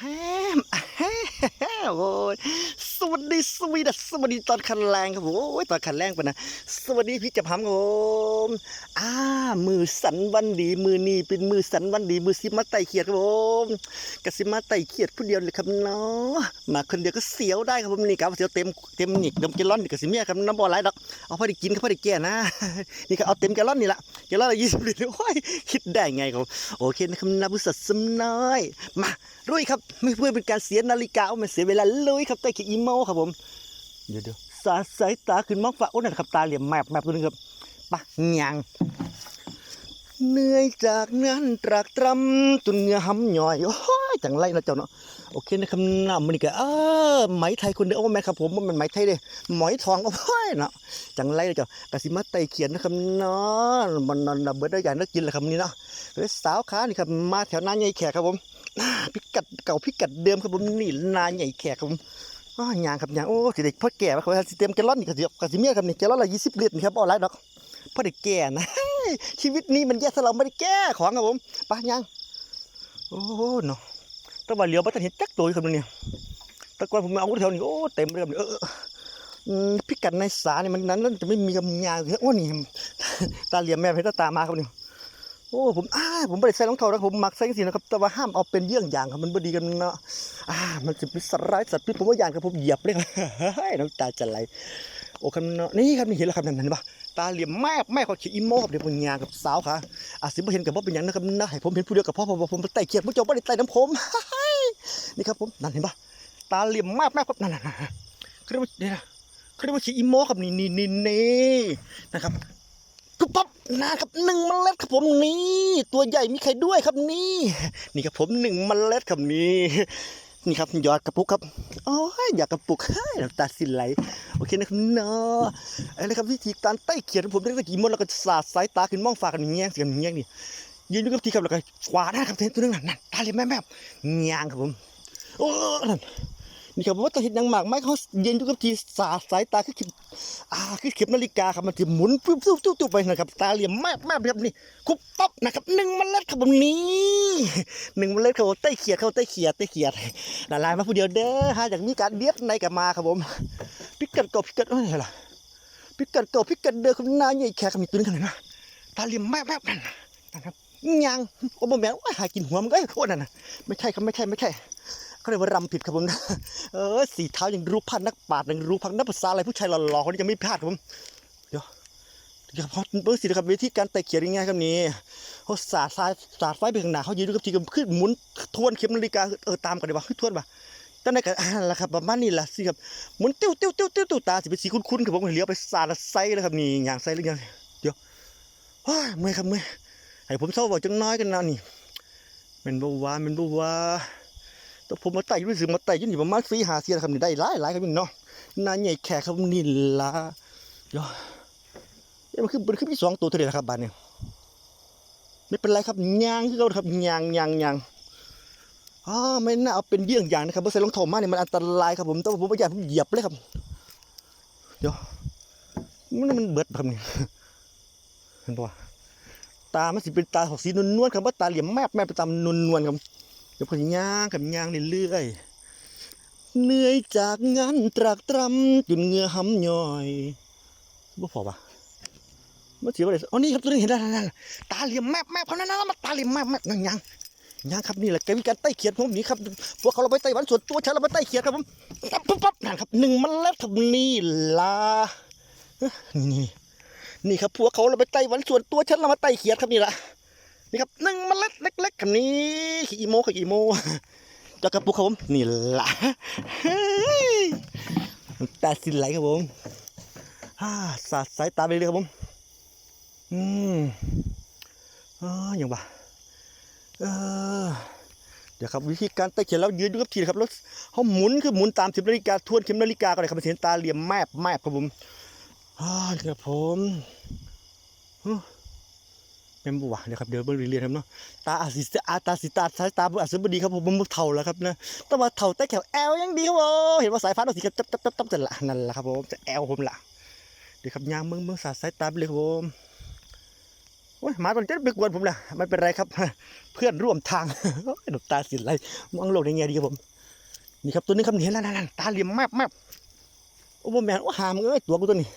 แฮมแฮมโอ้ย สวัสดีสวีดัสสวัสดีตอนคันแรงครับผมโอ้ยตอนคันแรงไปนะ สวัสดีพี่จับหำครับผมอ่ามือสันวันดี มือนี่เป็นมือสันวันดี มือซิมาไตเขียดครับผมกสิมาไตเขียดผู้เดียวเลยครับเนาะมาคนเดียวก็เสียวได้ครับผมนี่ครับเสียวเต็มเต็มหนิกเต็มแกลลอนนี่กสิเมียครับน้ำบ่อไหลดอกเอาพอด้กินก็พอด้แก่นะนี่ก็เอาเต็มแกลลอนนี่ละแกลลอนละยี่สิบลิตรโอ้ยคิดได้ไงครับโอเคนะครับนาบุษสมน้อยมาลุยครับไม่เพื่อเป็นการเสียนาฬิกาเอามาเสียเวลาลุยครับใต้ขีดอีโมครับผม เดี๋ยวเดี๋ยวสาสายตาขึ้นมองฟ้าโอ้นั่นครับตาเหลี่ยมแมบแมบตัวนึงครับปะยังเหนื่อยจากงานตรากตรำจนเหงื่อห้ำย่อยโอ้ยจังไรนะเจ้าเนาะโอเคนะครับนำมันนี่ก็เออไหมไทยคนเดียวโอ้แม่ครับผมมันไหมไทยเด้หมอยทองโอ้ยเนาะจังไรนะเจ้ากสิมาไตเขียนนะครับเนาะมันนอนดับเบิดได้อย่างนักกินแหละครับนี่เนาะแล้วสาวขานี่ครับมาแถวหน้าใหญ่แขกครับผมอ่าพิกัดเก่าพิกัดเดิมครับผมนี่นาใหญ่แขกครับผม อ้อยางครับยางโอ้สิเด็กพ่อแก่มาเขาสิเต็มแกลลอนนี่ก็สิก็สิเมียครับนี่แกลลอนละยี่สิบลิตรครับบ่ไรดอกพ่อเด็กแก่นะชีวิตนี้มันแย่ถ้าเราไม่ได้แก้ของครับผมไปะยางโอ้เนาะแตะวันเหลียวบัตรเห็นจักตัวยู่ครับเนี่ยแตะกอนผมเอาแถวนี้โอ้เต็มเลยครับเออพิกัดในสาเนี่ยมันนั้นจะไม่มีกำยางเลยโอ้นี่ตาเหลี่ยมแม่เพชรตามาครับนี่ โอ้ผมอ้าผมไม่ได้ใส่รองเท้าแล้วผมมักใส่สินะครับแต่ว่าห้ามเอาเป็นเยี่ยงอย่างครับมันบ่ดีกันเนาะอ่า มันจะเป็นสัตว์ร้ายสัตว์พิษผมว่าอย่างครับผมเหยียบเลยครับเฮ้ยน้ำตาจะไหลโอ้ครับเนาะนี่ครับนี่เห็นแล้วครับนั่นเห็นปะตาเหลี่ยมแม่แม่เขาขี่อีโม่ครับเดี๋ยวผมยางกับสาวค่ะอาจสิบ่เห็นกับว่าเป็นหยังนะครับนะให้ผมเห็นผู้เดียวกับพ่อผมผมไปไต่เกียรผู้เจ้าไม่ได้ไต่น้ำผมนี่ครับผมนั่นเห็นปะตาเหลี่ยมมากแม่ครับนั่นนั่นนั่นเขาเรียกว่าเนี่ยนะเขาเรียกว่าขี่อีโม่ครับนี่นี่นี่นี่นะครับ ปุ๊บปั๊บนะครับหนึ่งเมล็ดครับผมนี่ตัวใหญ่มีไข่ด้วยครับนี่ นี่ครับผมหนึ่งเมล็ดครับนี่นี่ครับยอดกระปุกครับโอ้ยอยากกระปุกให้น้ำตาสิไหลโอเคนะครับเนาะอะไรครับวิธีการไต้เขียนของผมได้ตะกี้มดแล้วก็สาดสายตาขึ้นมองฟ้ากันแง่งเสียงแง่งนี่ยืนอยู่กับที่ครับแล้วก็ขวาหน้าครับเทนตัวนึงนั่นนั่นตาเลยแม่แม่แง่งครับผมโอ้นั่น นี่ครับว่าตะเห็นยังหมากไม้เขาเยืนอยู่กับที่สาสายตาคือเข็มอ่าคือเข็มนาฬิกาครับมันจะหมุนปุ๊บปุ๊บปุ๊บไปนะครับ ตาเหลี่ยมแม่แม่ครับนี่คุบปั๊บนะครับหนึ่งเมล็ดครับผมนี่หนึ่งเมล็ดครับผมไต้เขียดเขาไต้เขียดไต้เขียดละลายมาผู้เดียวเด้อฮะจากมีการเดียดในกับมาครับผมพิกัดกบพิกัดเอ้ยอะไรล่ะพิกัดกบพิกัดเดินคุณนาใหญ่แขกมีตัวนี้กันเลยนตาเหลี่ยมแม่แม่นั่นะนะครับยังโอ้บ่แม่นโอ้ยหากินหัวมันก็ไอ้โคตรนั่นน่ะไม่ใช่ครับไม่ใช่ไม่ใช่ เขาเรียกว่ารำผิดครับผมเออสีเท้ายังรู้พันนักปราดยังรู้พันนักภาษาอะไรผู้ชายหล่อๆคนนี้จะไม่พลาดครับผมเดี๋ยวเดี๋ยวพอเบอร์สี่ครับวิธีการไต่เขียดยังไงครับนี่เขาสาดสายสาดไฟไปข้างหน้าเขายืนดูกับทีก็ขึ้นหมุนทวนเข็มนาฬิกาเออตามกันดีว่าขึ้นทวนป่ะตอนนั้นก็อ่าละครับประมาณนี้ละสิครับหมุนติ้วติ้วติ้วติ้วติ้วตาสิเป็นสีคุ้นๆครับผมเลี้ยวไปสาดไซเลยครับนี่อย่างไซหรือยังเดี๋ยวโอ้ยเมื่อยครับเมื่อยให้ผมเศร้าบอกจังน้อยกันนะนี่เป็นบัวาเป็นบัวา แต่ผมมาไต่รู้สึกมาไต่อยืนอยู่ประมาณสี่หาเสียนครับนี่ได้หลายหลายครับนี่เนาะนาใหญ่แขกครับนี่ละเดี๋ยวเอ๊ะมันคือมันคือมีสองตัวเท่าไหร่ละครับบ้านเนี่ยไม่เป็นไรครับยางที่เราครับยางยางยางอ๋อไม่น่าเอาเป็นเยี่ยงอย่างนะครับเพราะใส่รองเท้ามาเนี่ยมันอันตรายครับผมต่ว่าผมไม่อยากผมเหยียบเลยครับเดี๋ยวมันมันเบิดครับนี่เห็นปะตามันสิเป็นตาของสีนวลๆครับว่าตาเหลี่ยมแมบแมบไปตามนวลๆครับ ดี๋ยวพย่างกับย่างเรื่อยๆเหนื่อยจากงานตรากตรำจนเหงื่อห้ำย่อยบ่พอปะมันถือว่าอะไรอ๋อนี่ครับตัวนี้เห็นได้นั่นตาเหลี่ยมแมบแมบเขานั่นนั่นมาตาเหลี่ยมแมบแมบยังยังยังครับนี่แหละแกวิการไต้เขียดผมนี่ครับพวกเขาเราไปไต้หวันส่วนตัวฉันเราไปไต้เขียดครับผมปั๊บปั๊บนั่นครับหนึ่งมันเล็ดครับนี่ล่ะนี่นี่ครับพวกเขาเราไปไต้หวันส่วนตัวฉันเรามาไต้เขียดครับนี่แหละ นี่ครับหนึ่งเมล็ดเล็กๆครับนี่ขี้อีโมขี้อีโมจากระปุกครับผมนี่ละตาสินไหลครับผมฮ่าสาดสายตาไปเลยครับผม อืมเอออย่างบ่าเออเดี๋ยวครับวิธีการไต่เขียนแล้วยืนอยู่กับทีนครับแล้วเขาหมุนคือหมุนตามเข็มนาฬิกาทวนเข็มนาฬิกาก็เลยครับเห็นตาเหลี่ยมแมบแมบครับผมอ่าเดี๋ยวผม เฮ้อเป็นบัวเดี๋ยครับเดี๋ยวเบิ่งเรียนๆครับเนาะตาอาจสิอาตาสิตาสายตาอาจจะบ่ดีครับผมผมเท่าแล้วครับนะแต่ว่าเท่าแต่แขวแอลยังดีครับผมเห็นว่าสายฟ้าเราสีจับจับจับจับจับละนั่นแหละครับผมจะแอลผมละเดี๋ยวครับยางเมืองเมืองสาดสายตาไปเลยครับผมโอ้ยหมาตัวนี้ไปกวนผมนะไม่เป็นไรครับ เพื่อนร่วมทางดอกตาสิไหลมองโลกในแง่ดีครับผมนี่ครับตัวนี้ครับนี่เห็นแล้วนั่นตาเหลี่ยมมากมากโอ้โหแมนโอ้หามเอ้ยตัวกูตัวนี้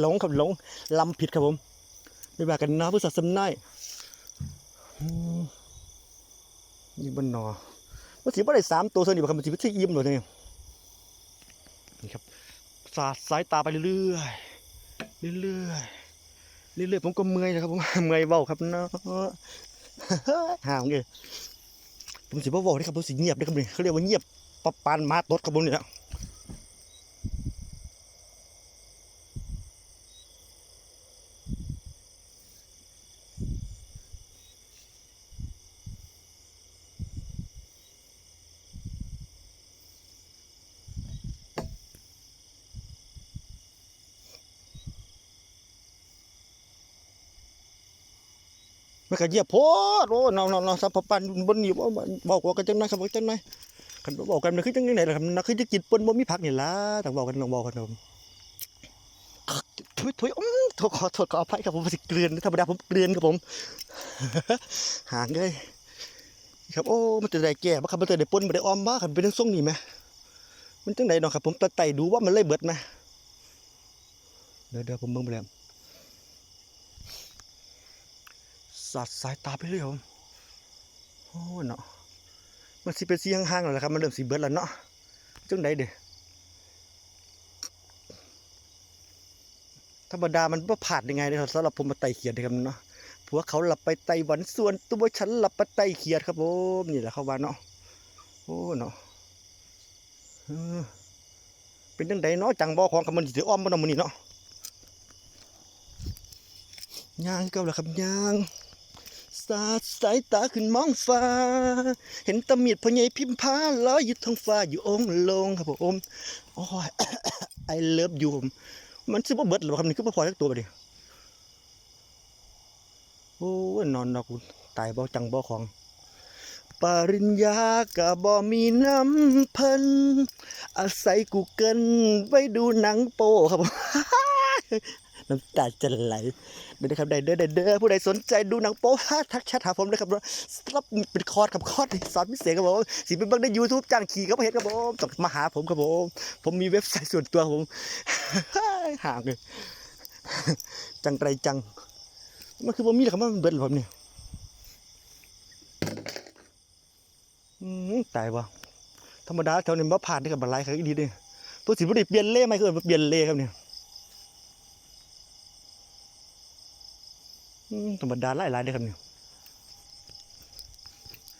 หลงครับหลงลำผิดครับผม ไม่ว่ากันนะผู้สัตว์สำนัยอืมนี่บนนอว่าสิบ่ได้สามตัวเท่านี้บ่ครับมันสิบ่ใช่อิ่มเลยเนี่ยนี่ครับสาดสายตาไปเรื่อยเรื่อยเรื่อยผมก็เมื่อยนะครับผมเมื่อยเบาครับเนาะห่างเลยผมสิบ่บอกได้ครับผมสิเงียบได้ครับนี่เขาเรียกว่าเงียบปะปานมาตดครับผมเนี่ย ก็เยียบโพดโอ้นอนนอนสับปะปันบนนี่บ่บอกว่ากันจังไดครับว่าจังไดคันบอกกันมันคือจังไดล่ะครับมันคือจะกินปนบ่มีผักนี่ล่ะต้องบอกกันต้องบอกกันครับผมถุยถุยอื้อโทษขอโทษขออภัยครับผมสิเกลือนธรรมดาผมเกลือนครับผมห่างเลยครับโอ้มันจะได้แก่บ่ครับมันจะได้ปนบ่ได้ออมบ่ครับเป็นจังทรงนี่แหมมันจังไดเนาะครับผมตะไต่ดูว่ามันเลยเบิดไหมเดี๋ยวเดี๋ยวผมเบิ่งไปแล้ว สัดสายตาไปเรื่อยผมโอ้เนาะมันสิเป็นสีห่างๆแล้วล่ะครับ มันเริ่มสีเบิดแล้วเนาะจังใดเด้ธรรมดามันบ่ผ่านยังไงเด้ครับสำหรับผมมาไต่เขียดครับเนาะผัวเขาหลับไปไต้หวันส่วนตัวฉันหลับไปไต่เขียดครับผมนี่แหละเขาว่าเนาะโอ้เนาะเป็นจังใดเนาะจังบ่ของกับมันสิอ้อมบ่เนาะมื้อนี้เนาะย่างเก่าแล้วครับย่าง สาดสายตาขึ้นมองฟ้า เห็นตะเมียดพอใหญ่พิมพาลอยอยู่ท้องฟ้าอยู่องลงครับผมโอ้ยไอเลิฟอยู่ผมมันซื้อบ่เบิดหรอครับนี่คือบ่พอสักตัวบ่ดิโอ้ยนอนนอกกูตายบ่จังบ่ของปริญญาก็บ่มีน้ำเพิ่นอาศัยกูเกิลไว้ดูหนังโป้ครับผม น้ำตาจะไหลเด้อนะครับไดเด้อไดเด้อผู้ใดสนใจดูหนังโป๊ฮะทักแชทหาผมเลยครับรับเป็นคอร์สครับคอร์สสอนพิเศษครับผมสิเป็นบิ่งใน YouTube จ้างขี่ก็บ่เห็นครับผมต้องมาหาผมครับผมผมมีเว็บไซต์ส่วนตัวผมห่างเลยจังไรจังมันคือผมมีแหละครับมันเบิดเหรอผมเนี่ยอืมตายว่ะธรรมดาแถวนี้บ่ผ่านได้กับบันไลครับอีดีเด้ตัวสิบ่ได้เปลี่ยนเล่ไหมคือเปลี่ยนเล่ครับเนี่ย อืม ธรรมดาหลายๆเด้อครับเนี่ย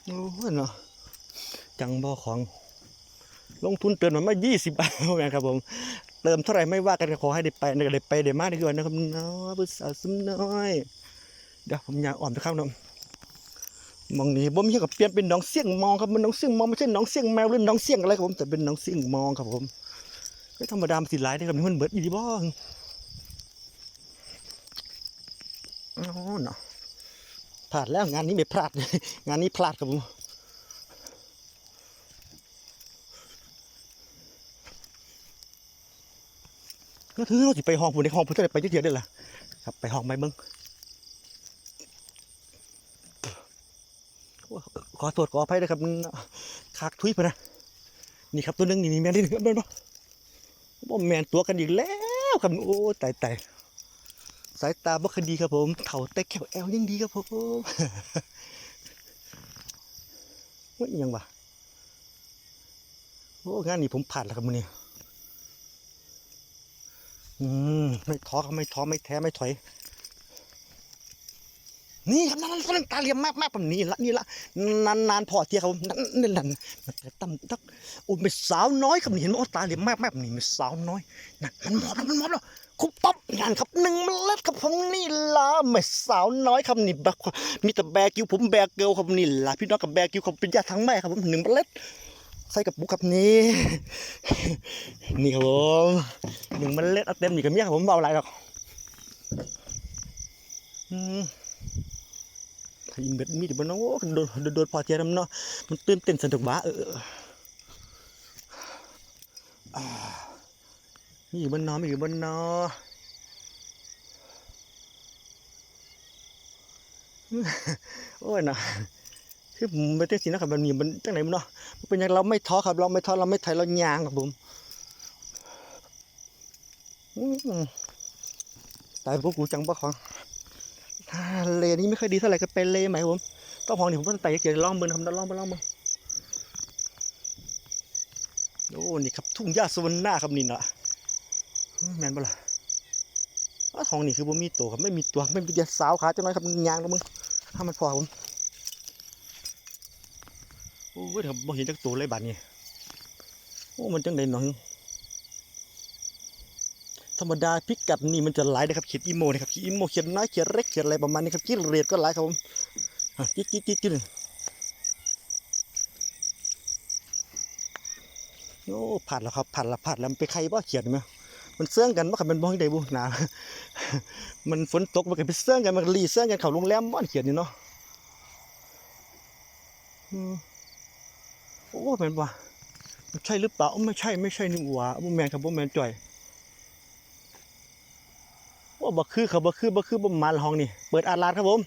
โอ้ยเนาะจังบ่ของ ลงทุนเติมมันมา20บาทแม่นครับผมเติมเท่าไหร่ไม่ว่ากันขอให้ได้ไปได้ไปได้มาได้ด้วยนะครับเนาะผู้สาวสมน้อยเดี๋ยวผมอยากอ่อมจะเข้าเนาะมองนี้บ่มีกับเปลี่ยนเป็นน้องเสี่ยงมองครับมันน้องเสี่ยงมองไม่ใช่น้องเสี่ยงแมวหรือน้องเสี่ยงอะไรครับผมแต่เป็นน้องเสี่ยงมองครับผมไม่ธรรมดามันสิหลายเด้ครับนี่มันเบิดอีหลีบ่อ๋อ เนาะพลาดแล้วงานนี้ไม่พลาดงานนี้พลาดครับผมก็ถือเราสิไปห้องผู้ในห้องผู้จะได้ไปเยอะๆได้ล่ะครับไปห้องไปเบิ่งโอ้ขอโทษขออภัยนะครับมันคากทุยไปนะนี่ครับตัวหนึงนี่นี่แมนนี่ครับเดินปะบ่แมนตัวกันอีกแล้วครับโอ้ตายตาย สายตาบ่คดีครับผมเถ่าแต่แขวแอลยังดีครับผมว่าอหยังวะโอ้งานนี้ผมผ่านแล้วครับมื้อนี้อืมไม่ท้อครับไม่ท้อไม่แท้ไม่ถอย นี่ครับนั่นนั่นตาเหลี่ยมมากมากแบบนี้ละนี่ละนานนานพอเทียครับนั่นนั่นนั่นมันจะตั้มตักโอ้เป็นสาวน้อยครับนี่เห็นไหมโอ้ตาเหลี่ยมมากมากแบบนี้เป็นสาวน้อยนั่นมันหมอบแล้วมันหมอบแล้ว คุณป๊องานครับหนึ่งเมล็ดครับผมนี่ละไม่สาวน้อยครับนี่แบบมีแต่แบกิวผมแบกเกลครับนี่ละพี่น้องกับแบกิวผมเป็นญาติทั้งแม่ครับผมหนึ่งเมล็ดใส่กับบุกครับนี่นี่ครับผมหนึ่งเมล็ดเอาเต็มนี่กับเมียครับผมเบาอะไรหรอกอืมถ้าอินเบ็ดมีแต่บนน้องโดนโดนพอเทียนำเนาะมันตื่นเต้นสนุกบ้าเออ มีอยู่บนนอมีอยู่บนนอโอ้ยนะคือผมไม่ได้สินะครับมันมีมันจังไหนมันเนาะมันเป็นอย่างเราไม่ท้อครับ เราไม่ท้อเราไม่ถอยเรายางครับผมตายพวกกูจังปะของเลนี้ไม่ค่อยดีเท่าไหร่ก็เป็นเลไหมผมต้องพองนี่ผมต้องไต่เกียร์ล่องเบิ้งทำด้านล่องไปล่องเบิ้โอ้นี่ครับทุ่งหญ้าสวรรณาครับนี่เนาะ แมนปะล่ะอ้าวทองนี่คือบ่มีตัวครับไม่มีตัวไม่มีแต่สาวขาจังน้อยครับยางแล้วมึงถ้ามันพอครับผมโอ้ยเดี๋ยวบ่เห็นจักตัวเลยบาดนี้โอ้มันจังได๋หนองธรรมดาพิกัดนี่มันจะหลายนะครับเขียนอีโมนะครับเขียนอีโมเขียนน้อยเขียนเล็กเขียนอะไรประมาณนี้ครับกิเรียดก็หลายครับผมจิ๊ดจิ๊ดจิ๊ดจิ๊ดโอ้ผ่านแล้วครับผ่านแล้วผ่านแล้วไปใครบ่เขียนไหม มันเสื่องกันว่าคันมันบ่ให้ได้บุหนามันฝนตกมันก็ไปเสื่องกันมันรีเสื่องกันเข้าโรงแรมบ่อนเขียนนี่เนาะอืมโอ้เป็นว่าใช่หรือเปล่าไม่ใช่ไม่ใช่นี่หว่าบ่แมนครับบ่แมนจ่อยว่าบ่คือครับบ่คือบ่คือบ่มาลห้องนี่เปิดอาลาดครับผม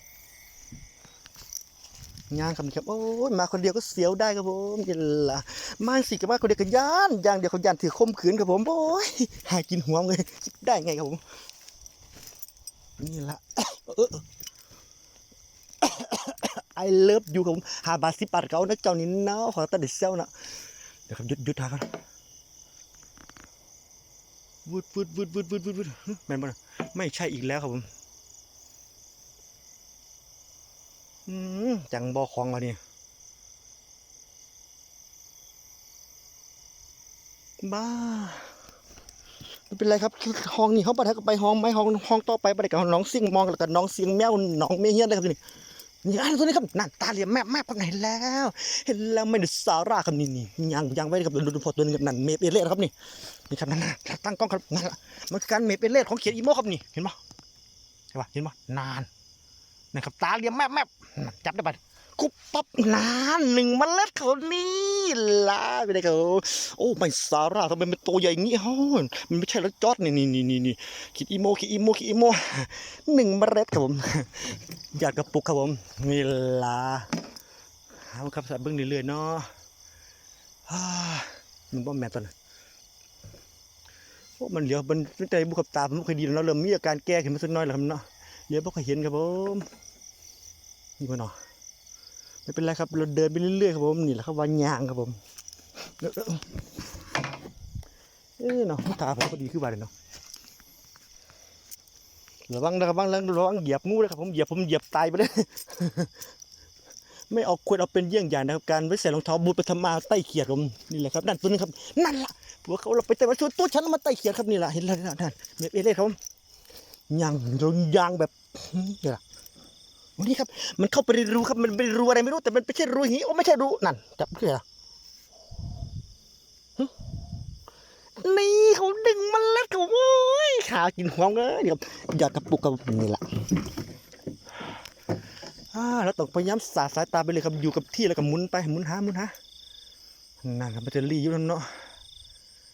ย่างครับนี่ครับโอ้ยมาคนเดียวก็เสียวได้ครับผมนี่ละมาสิกับมาคนเดียวก็ย่านย่างเดียวเขาย่านถือคมขืนครับผมโอ้ยหากินหัวเลยคิดได้ไงครับผมนี่ละเออไอเลิฟอยู่ครับผมหาบาสิบบาทเขานะเจ้านี่เนาะขอตัดเด็ดเซลนะเดี๋ยวครับหยุดหยุดทางกันวืดวืดวืดวืดวืดวืดวืดฮึแม่นบ่นะไม่ใช่อีกแล้วครับผมอืม จังบ่อของเราเนี่บ้าไม่เป็นไรครับห้องนี่เขาไปทักไปห้องไม้ห้องห้องต่อไปไปกับน้องซิ่งมองแล้วก็น้องเสียงแมวน้องเมียเฮียนเลยครับนี่นี่อันตัวนี้ครับนั่นตาเหลี่ยมแม่แม่พักไหนแล้ว เห็นแล้วไม่ได้สาระครับนี่นี่ยังยังไว้ครับดูดูพอตัวนึงครับนั่นเมเอเล่ครับนี่นี่ครับนั่นนะตั้งกล้องครับนั่นละมันคือการเมเอเล่ของเขียนอีโมครับนี่เห็นปะเห็นปะเห็นปะนาน นะครับตาเลียมแม่แม่จับได้ปะกุบปั๊บนานหนึ่งเมล็ดเขานี่ล่ะไปได้เขาโอ้ไม่สาระทำไมเป็นตัวใหญ่อย่างงี้เฮ้มันไม่ใช่แล้วจอดนี่นี่นี่นี่นี่คิดอีโมคิดอีโมคิดอีโมหนึ่งเมล็ดครับผมหยอดกระปุกครับผมนี่ล่ะเอาครับสัตว์เบิ้งเรื่อยๆเนาะมันบ่แม่นตัวน่ะโอ้มันเหลียวมันใจบุกกับตาผมไม่เคยดีแล้วเนาเริ่มมีอาการแก้ขึ้นมาสักน้อยแล้วครับเนาะเดี๋ยวบ่เคยเห็นครับผม นี่พ่อเนาะไม่เป็นไรครับ เราเดินไปเรื่อยๆครับผมนี่แหละครับวันยางครับผมเออเนาะตาผมก็ดีขึ้นมาเลยเนาะระวังนะครับระวังระวังเหยียบงูนะครับผมเหยียบผมเหยียบตายไปเลยไม่เอาควรเอาเป็นเยี่ยงอย่างนะครับการไว้ใส่รองเท้าบูทไปทำมาใต้เขียดผมนี่แหละครับนั่นตัวนึงครับนั่นล่ะพวเขาเราไปแต่ว่าชวนตัวฉันมาใต้เขียดครับนี่แหละเห็นแล้วนั่นเม็ดเอเล่ครับผมยางยางแบบนี่ล่ะ วันนี้ครับ มันเข้าไปในรูครับ มันเป็นรูอะไรไม่รู้แต่มันไม่ใช่รูอย่างนี้โอ้ไม่ใช่รูนั่นจับเพื่ออะไรหึนี่เขาดึงมันเล็ดเขาโอ้ยขากินหัวเลยเดี๋ยวหยอดกระปุกกับนี่แหละอ่าแล้วต้องพยายามสาดสายตาไปเลยครับอยู่กับที่แล้วก็หมุนไปหมุนหาหมุนหานั่นครับแบตเตอรี่อยู่นั่นเนาะ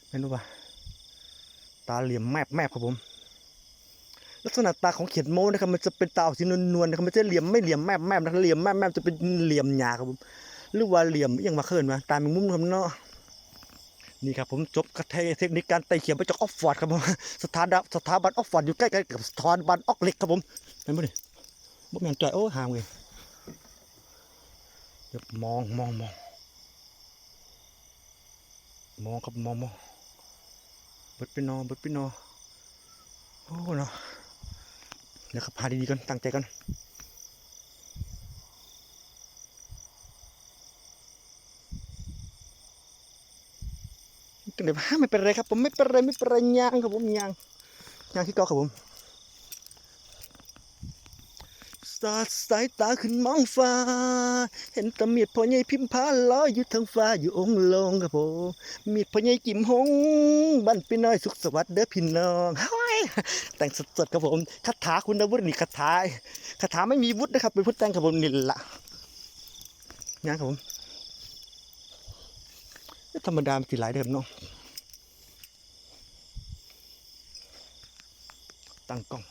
ไม่รู้ป่ะตาเหลี่ยมแมบแมบครับผม ลักษณะตาของเขียดโม้นะครับมันจะเป็นตาออกสีนวลๆนะครับมันจะเหลี่ยมไม่เหลี่ยมแมบแมบนะครับเหลี่ยมแมบแมบจะเป็นเหลี่ยมหยาครับผมหรือว่าเหลี่ยมยังมาเขินมาตามมุมครับเนาะนี่ครับผมจบกระเทเทคนิคการไต่เขียนมาจากออกฟอร์ดครับผมสถาบันสถาบันออกฟอร์ดอยู่ใกล้ๆกับสถาบันออกเหล็กครับผมเห็นไหมนี่บ่แม่นจ่อยโอ้ห่ามเลยเดี๋ยวมองมองมองมองครับมองมองเบิดไปนอนเบิดไปนอนโอ้เนาะ เดี๋ยวขับพาดีๆกันตั้งใจกันจังเดี๋ยวไม่เป็นไรครับผมไม่เป็นไรไม่เป็นไรยางครับผมยางยางที่เกาครับผมสาดสายตาขึ้นมองฟ้า เห็นตะเมียดพ่อใหญ่พิมพาลอยอยู่ทางฟ้าอยู่องค์ลงครับผมมีดพ่อใหญ่จิมหงบันปีน้อยสุขสวัสดิ์เด้อพี่น้องฮ้ย แต่งสดๆครับผมคาถาคุณวุฒินี่คาถาคาถาไม่มีวุฒินะครับเป็นพุทธแต่งครับผมนี่ละงานครับผมธรรมดามันสิหลายเดิมเนาะตั้งกล้อง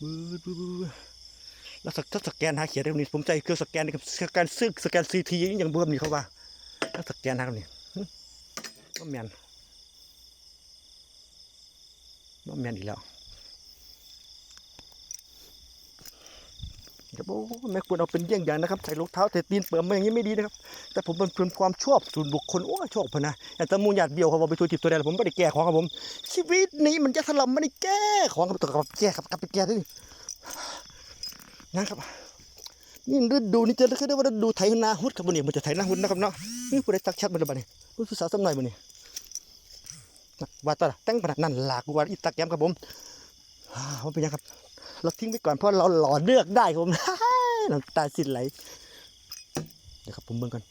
บืดบืดบืดบืดแล้วสกสแกนหาเขียนได้นี่ผมใจเครื่องสแกนนี่ครับสแกนซึกสแกนซีทีอย่างเบิ่มนี่เขาว่าแล้วสแกนหาครับนี่หึว่าแมน ว่แมนอีกแล้วครับโอ้ไม่ควรเอาเป็นเยี่ยงอย่างนะครับใส่รองเท้าแต่ตีนเปิดมาอย่างนี้ไม่ดีนะครับ แต่ผมเป็นเพียงความชอบส่วนบุคคลโอ้ชอบพนะแต่ตะมูญาติเบี้ยวเขาบอกไปตัวจิบตัวแดงผมไม่ได้แก้ของครับผม ชีวิตนี้มันจะถล่มไม่ได้แก้ของครับต้องกลับแก้ครับกลับไปแก้ด้วยนะครับนี่ฤดูนี่จะเรียกได้ว่าฤดูไถนาหุดครับบนนี้มันจะไถนาหุดนะครับเนาะนี่ผู้ใดตักชัดมาเลยบ้านี่รู้สึกสาสักหน่อยบ้านี่ ว่าต่อแต่งขนาดนั้นหลากว่าอีตักแย้มครับผมว่าเป็นยังครับ เราทิ้งไปก่อนเพราะเราหล่อเลือกได้ครับผมน้ำตาสินไหลเดี๋ยวครับผมเบิ่งกัน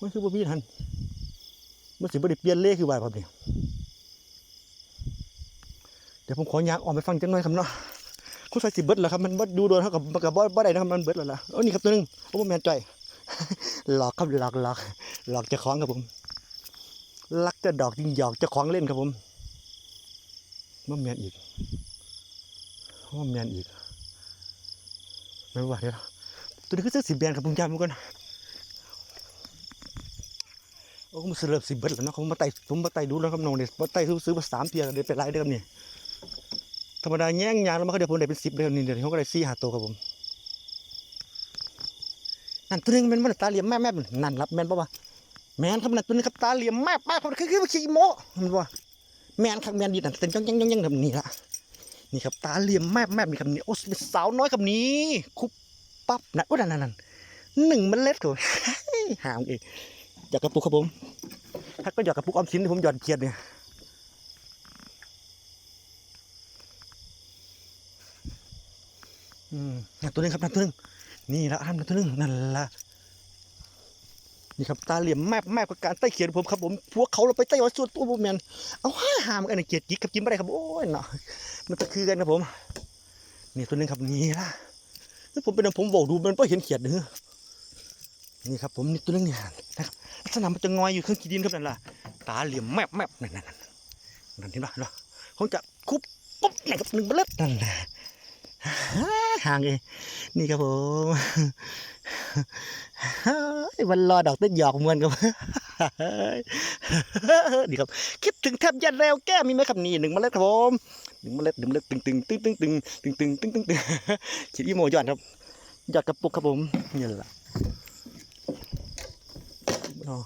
มันคือบ่มีทันมันสิบ่ได้เปลี่ยนเลขคือว่าครับเนี่ยเดี๋ยวผมขอยางออกไปฟังจังหน่อยครับเนาะคุณใส่สิเบิดแล้วครับมันบ่ดูโดนเท่ากับมันกับบ่บ่ได้นะครับมันเบิดแล้วล่ะเอ้นี่ครับตัวหนึงโอ้แม่นจ้อยหลอกครับหลอกหลอกหลอกเจ้าของครับผม ลักจะดอกยิงหยอกจ้าของเล่นครับผมบ่แมนอีกบ่แมนอีกไม่ว่าเดี๋ยวตัวนี้คือเสื้อสีแดงครับผมจำมันก่อนโอ้ผมซื้อเริ่มสิบเบิดแล้วนะผมมาไต่ผมมาไต่ดูแล้วครับน้องเนี่ยมาไต่ซื้อซื้อมาสามเทียเดี๋ยวเป็นไรเดิมนี่ธรรมดาแย่งยางแล้วมันก็เดี๋ยวผมได้เป็นสิบเดือนนี่เดี๋ยวเขาก็ได้สี่หาตัวครับผมนั่นตัวนึงมันมันตาเหลี่ยมแม่แม่นั่นรับแม่นปะวะ แม่นครับนั่นตัวนึงครับตาเหลี่ยมแม่แม่ผมคือคือขี้โมมันว่าแม่นครับแม่นดีนั่นเต็มจังจังจังจังแบบนี้ละนี่ครับตาเหลี่ยมแม่แม่นี่ครับนี่โอ้เป็นสาวน้อยครับนี้คุบปั๊บนะโอ้นั่นนั่นนั่นหนึ่งเมล็ดครับหามเองอยากกระปุกครับผมถ้าก็หยอดกระปุกออมสินที่ผมหยอดเขียดเนี่ยอืมนั่นตัวนึงครับนั่นตัวนึงนี่ละอันนั่นตัวนึงนั่นละ นี่ครับตาเหลี่ยมแมบแมบกับการใต้เขียนผมครับผมพวกเขาเราไปใต้วัดส่วนตัวผมแมนเอาห้าหามกันนะเกียดกิ๊กกับจิ้มไม่ได้ครับโอ้ยเนาะมันตะคือกันครับผมนี่ตัวนึงครับนี่ละแล้วผมเป็นผมบอกดูมันไม่เห็นเขียดเนื้อนี่ครับผมนี่ตัวนึงเนี่ยนะครับลักษณะมันจะงอยอยู่เครื่องกีดินครับนั่นล่ะตาเหลี่ยมแมบแมบนั่นนั่นนั่นนั่นเห็นปะเห็นปะคงจะคุบปุ๊บไหนกับหนึ่งเบล็ดนั่นนะ ห่างเองนี่ครับผมวันรอดอกเต้นหยอกมวนครับนี่ครับ คิดถึงแทบยันแล้วแก้มีไหมครับนี่หนึ่งเมล็ดครับผมหนึ่งเมล็ดหนึ่งเมล็ดตึงตึงตึงตึงตึงตึงตึงตึงตึงตึงคิดอีโมยอดครับยอดกระปุกครับผมนี่แหละเนาะ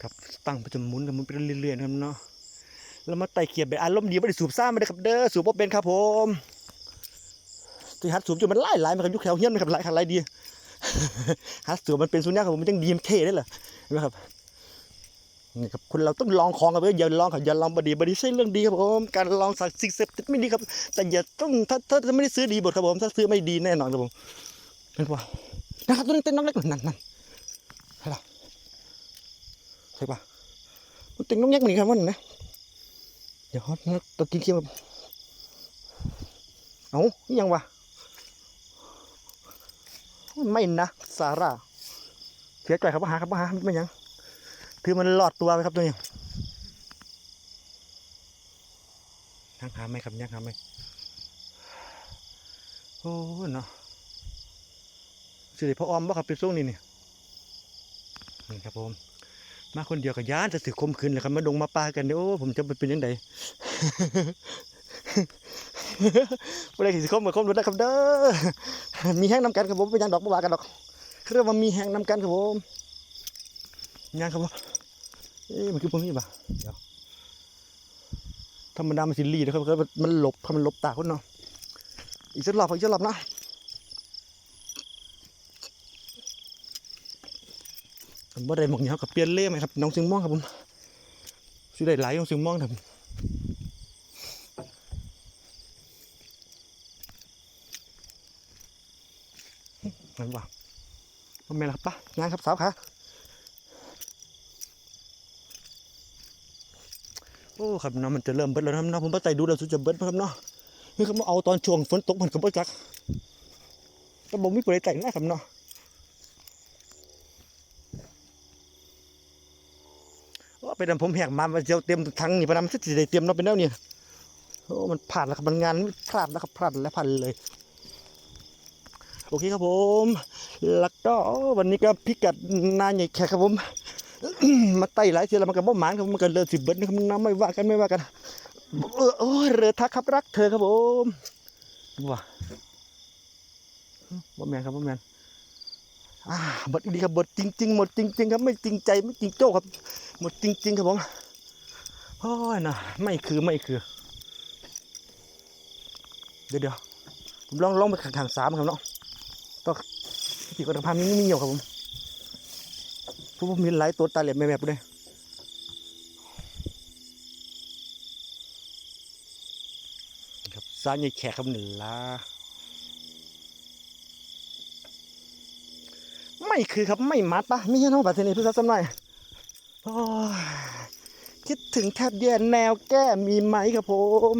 ครับตั้งประจำมุนกับมันไปเรื่อยๆนะครับเนาะ แล้วมาไต่เขียบแบบอารมณ์ดีไม่ได้สูบซ่าไม่ได้ครับเด้อสูบบ่เป็นครับผมที่ฮัดสูบจนมันไล่ไล่มาครับยุคแถวเฮี้ยนไหมครับไล่คันไล่ดีฮัดสูบมันเป็นสุนัขครับผมมันยังดีมเท่ได้เหรอเห็นไหมครับนี่ครับคนเราต้องลองของครับอย่าลองครับอย่าลองบดีบดีใช่เรื่องดีครับผมการลองสักสิ่งเสพติดไม่ดีครับ แต่อย่าต้องถ้าถ้าไม่ได้ซื้อดีบทครับผมถ้าซื้อไม่ดีแน่นอนครับผมเป็นว่านะครับตัวนึงเต้นน้องเล็กนั่นนั่นใช่ปะใช่ปะมันเต้นน้องแยกเหมือนกันวันนะ เดี๋ยวฮอตนะตัวกินเคี้ยวเอ้ายังวะไม่นะซาร่าเสียใจครับว่าหาครับว่าหาไม่ยังถือมันหลอดตัวไปครับตัวนี้ยังหาไหมครับยังหาไหมโอ้เนาะสิริพระออมบ่ครับป็นช่วงนี้นี่นี่ครับผม มาคนเดียวกับยานจะสือคมคืนเลยครับมาดงมาปลากันเดี๋ยวโอ้ผมจะไปเป็นยังไงบ่ได้สิคมกับคมรู้ได้ครับเด้อมีแห้งน้ำกันครับผมเป็นยังดอกบ่ว่ากันดอกเรียกว่ามีแห้งน้ำกันครับผมยังครับผมเอ๊ะมันคือผมนี่ป่ะเดี๋ยวธรรมดามันสิรีนะครับมันหลบครับมันหลบตาคนเนาะอีกสักรอบอีกสักรอบนะ ผมว่าได้หมองเหนียวกับเปลี่ยนเล่ไหมครับน้องซึงม่วงครับผมซื้อได้หลายน้องซึงม่วงครับนั่นว่าว่าแม่นครับปะงานครับสาวขาโอ้ครับเน้องมันจะเริ่มเบิดแล้วครับเน้องผมว่าใจดูแล้วสุดจะเบิดนะครับเนาะนี่เขามาเอาตอนช่วงฝนตกมันก็บ่จักก็บ่มีผู้ใดแต่งนะครับเนาะ ว่า ไปดำผมแหกมาว่าเจียวเตรียมทั้งนี่พะนำสิได้เตรียมเนาะเป็นแล้วนี่โอ้มันผ่านแล้วครับมันงานพลาดแล้วครับพลาดแล้วพันเลย โอเคครับผม แล้วก็วันนี้ก็พิกัดนาใหญ่แขกครับผมมาไต่หลายเทีแล้วมันก็บ่หมานครับมันก็เลิศสิเบิดนะครับน้ำไม่ว่ากันไม่ว่ากันเออโอ้เรือทักครับรักเธอครับผมว้าบ่แมนครับบ่แมน อ่าบทดีครับบทจริง ๆ หมดจริง ๆ ครับไม่จริงใจไม่จริงโจ้ครับ หมดจริง ๆ ครับผมโอ้ยนะไม่คือไม่คือ เดี๋ยวเดี๋ยวผมลองลองไปขังสามครับเนาะต้องพี่ก็ต้องพามีมีเหนียวครับผมพราะผมมีหลายตัวตาเหลี่ยมแม่ๆเลยครับซาใหญ่แขกครับหนึ่งละ ไม่คือครับไม่มัดปะไม่ใช่น้องบัตรเทนีเพื่อสักหน่อยโอ้ยคิดถึงแทบแย่แนวแก้มีไหมครับผม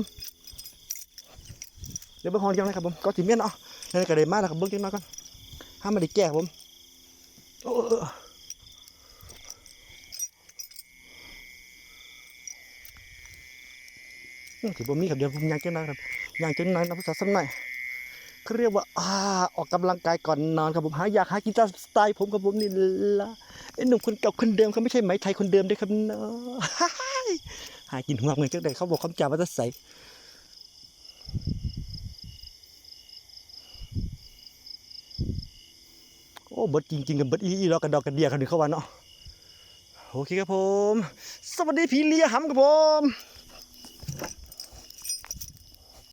เดี๋ยวเบิ้งฮอนยังนะครับผมก็จิเมียนเนาะในกระเดมาแล้วครับเบิ้งจังน้อยก่อนห้ามมาด้แก้ครับผมโอ้เอออืมถือว่ครับเดี๋ยวผมย่างจังน้อยครับย่างจังน้อยนะภาษาสมัย เขาเรียกว่าอ่าออกกำลังกายก่อนนอนครับผมหาอยากหากินตามสไตล์ผมครับผมนี่ละไอ้หนุ่มคนเก่าคนเดิมเขาไม่ใช่ไหมไทยคนเดิมด้วยครับเนาะหากินหัวเงินจังไดเขาบอกคำจาว่าจะใส่โอ้บิดจริงๆกับบดอีอีรากระดอกกระเดียกันดีเข้าวันเนาะโอเคครับผม สวัสดีพี่เลียหำครับผม